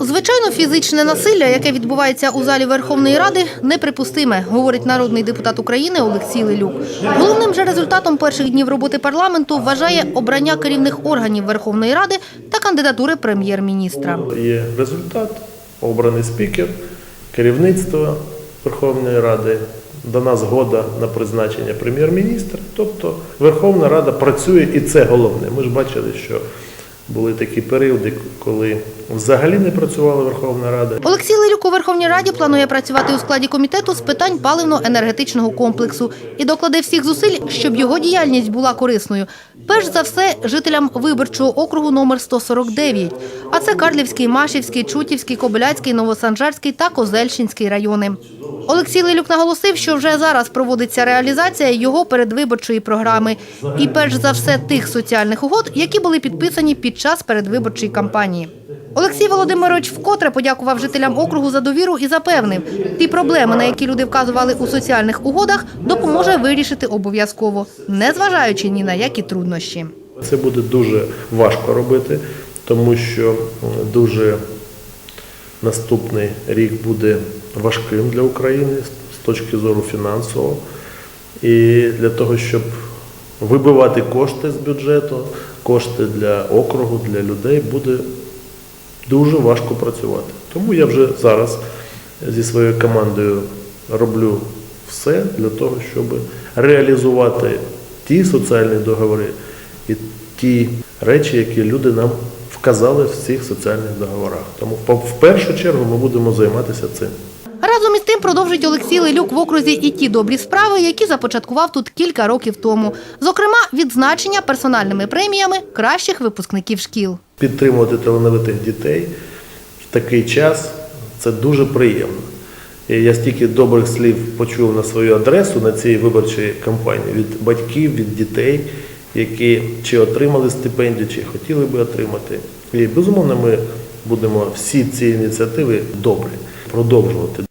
Звичайно, фізичне насилля, яке відбувається у залі Верховної Ради, неприпустиме, говорить народний депутат України Олексій Лелюк. Головним же результатом перших днів роботи парламенту вважає обрання керівних органів Верховної Ради та кандидатури прем'єр-міністра. є результат, обраний спікер, керівництво Верховної Ради, дана згода на призначення прем'єр-міністра. Тобто Верховна Рада працює, і це головне. Ми ж бачили, що були такі періоди, коли взагалі не працювала Верховна Рада. Олексій Лирюк у Верховній Раді планує працювати у складі комітету з питань паливно-енергетичного комплексу і докладе всіх зусиль, щоб його діяльність була корисною. Перш за все, жителям виборчого округу номер 149. А це Карлівський, Машівський, Чутівський, Кобиляцький, Новосанжарський та Козельщинський райони. Олексій Лилюк наголосив, що вже зараз проводиться реалізація його передвиборчої програми. І перш за все тих соціальних угод, які були підписані під час передвиборчої кампанії. Олексій Володимирович вкотре подякував жителям округу за довіру і запевнив, ті проблеми, на які люди вказували у соціальних угодах, допоможе вирішити обов'язково, незважаючи ні на які труднощі. Це буде дуже важко робити, тому що дуже наступний рік буде важким для України з точки зору фінансового. І для того, щоб вибивати кошти з бюджету, кошти для округу, для людей, буде дуже важко працювати. Тому я вже зараз зі своєю командою роблю все для того, щоб реалізувати ті соціальні договори і ті речі, які люди нам вказали в цих соціальних договорах. Тому в першу чергу ми будемо займатися цим. Разом продовжить Олексій Лелюк в окрузі і ті добрі справи, які започаткував тут кілька років тому. Зокрема, відзначення персональними преміями кращих випускників шкіл. Підтримувати талановитих дітей в такий час це дуже приємно. Я стільки добрих слів почув на свою адресу на цій виборчій кампанії від батьків, від дітей, які чи отримали стипендію, чи хотіли би отримати. І безумовно, ми будемо всі ці ініціативи добрі продовжувати.